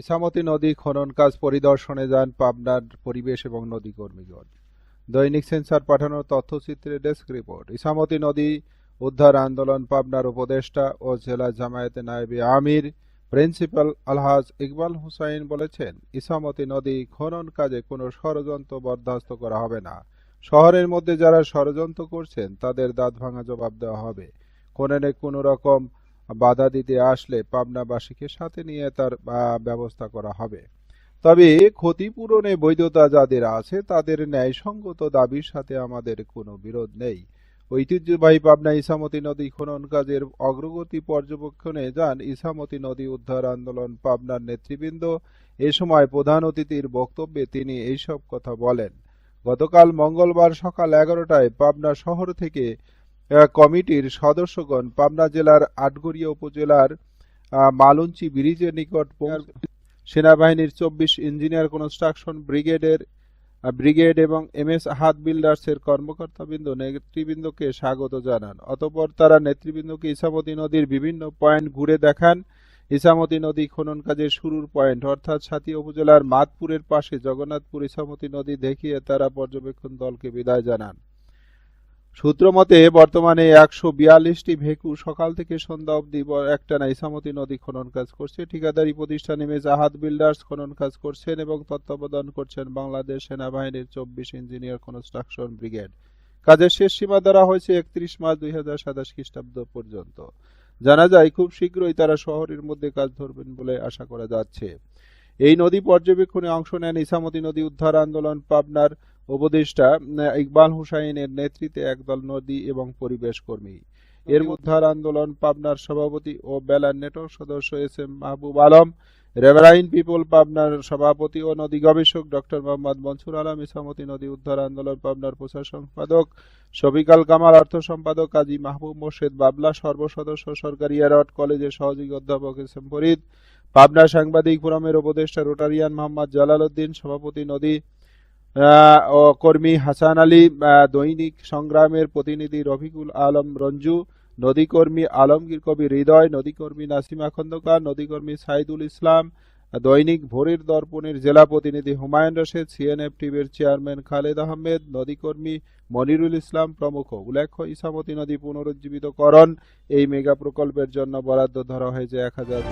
ইসামতি নদী খনন কাজ পরিদর্শনে যান পাবনার পরিবেশ এবং নদী কর্মীগণ। দৈনিক সেন্সার পাঠানো তথ্যচিত্রে ডেস্ক রিপোর্ট। ইসামতি নদী উদ্ধার আন্দোলন পাবনার উপদেষ্টা ও জেলা জামায়াতে নায়েবে আমির, প্রিন্সিপাল আলহাজ ইকবাল হুসাইন বলেছেন ইসামতি নদী খনন কাজে কোনো ষড়যন্ত্র বরদাস্ত করা হবে না। শহরের মধ্যে যারা ষড়যন্ত্র করছেন, তাদের দাঁত ভাঙা জবাব দেওয়া হবে। খননে কোনো রকম বাধা দিতে আসলে পাবনাবাসীকে সাথে নিয়ে তার ব্যবস্থা করা হবে। তবে ক্ষতিপূরণে বৈধতা যাদের আছে, তাদের ন্যায়সঙ্গত দাবির সাথে আমাদের কোনো বিরোধ নেই। ঐতিহ্যবাহী পাবনা ইসামতি নদী খনন কাজের অগ্রগতি পর্যবেক্ষণে যান ইসামতি নদী উদ্ধার আন্দোলন পাবনার নেতৃবৃন্দ। এ সময় প্রধান অতিথির বক্তব্যে তিনি এইসব কথা বলেন। গতকাল মঙ্গলবার সকাল এগারোটায় পাবনা শহর থেকে কমিটির সদস্যগণ পাবনা জেলার আটগড়িয়া উপজেলার মালঞ্চি ব্রিজের নিকট সেনাবাহিনীর চব্বিশ ইঞ্জিনিয়ার কনস্ট্রাকশন ব্রিগেডের ব্রিগেড এবং এম এস আহাদ বিল্ডার্সের কর্মকর্তাবৃন্দ, নেতৃবৃন্দকে স্বাগত জানান। অতপর তারা নেতৃবৃন্দকে ইসামতি নদীর বিভিন্ন পয়েন্ট ঘুরে দেখান। ইসামতি নদী খনন কাজের শুরুর পয়েন্ট, অর্থাৎ সাথী উপজেলার মাতপুরের পাশে জগন্নাথপুর ইসামতি নদী দেখিয়ে তারা পর্যবেক্ষণ দলকে বিদায় জানান। সূত্রমতে, বর্তমানে একশো বিয়াল্লিশটি ভেকু সকাল থেকে সন্ধ্যা অবধি একটানা ইসামতি নদী খনন কাজ করছে। ঠিকাদারি প্রতিষ্ঠান আহাদ বিল্ডার্স খনন কাজ করছেন এবং তত্ত্বাবধান করছেন বাংলাদেশ সেনাবাহিনীর চব্বিশ ইঞ্জিনিয়ার কনস্ট্রাকশন ব্রিগেড। কাজের শেষ সীমা ধরা হয়েছে একত্রিশ মার্চ দুই হাজার সাতাশ খ্রিস্টাব্দ পর্যন্ত। জানা যায়, খুব শীঘ্রই তারা শহরের মধ্যে কাজ ধরবেন বলে আশা করা যাচ্ছে। এই নদী পর্যবেক্ষণে অংশ নেন ইসামতি নদী উদ্ধার আন্দোলন পাবনার উপদেষ্টা ইকবাল হুসাইনের নেতৃত্বে একদল নদী এবং পরিবেশ কর্মী। এর উদ্ধার আন্দোলন পাবনার সভাপতি ও বেলার নেটওয়ার্ক সদস্য S M Mahbub Alam riverine people পাবনার সভাপতি ও নদী গবেষক ডক্টর মোহাম্মদ মনসুর আলম ইসামতি নদী উদ্ধার আন্দোলন পাবনার প্রচার সম্পাদক শফিকাল কামাল অর্থ সম্পাদক কাজী মাহবুব মোর্শেদ বাবলা সর্বসদস্য সরকারি এরট কলেজের সহযোগী অধ্যাপক এস এম ফরিদ পাবনা সাংবাদিক ফোরামের উপদেষ্টা রোটারিয়ান মোহাম্মদ জালাল উদ্দিন সভাপতি নদী কর্মী হাসান আলী দৈনিক সংগ্রামের প্রতিনিধি রফিকুল আলম রঞ্জু, নদীকর্মী আলমগীর কবি হৃদয়, নদীকর্মী নাসিমা খন্দকার, নদীকর্মী সাইদুল ইসলাম, দৈনিক ভোরের দর্পণের জেলা প্রতিনিধি হুমায়ুন রশেদ সিএনএফ টিভির চেয়ারম্যান খালেদ আহমেদ, নদীকর্মী মনিরুল ইসলাম প্রমুখ। উল্লেখ্য ইসামতি নদী পুনরুজ্জীবিতকরণ, এই মেগা প্রকল্পের জন্য বরাদ্দ ধরা হয়েছে এক হাজার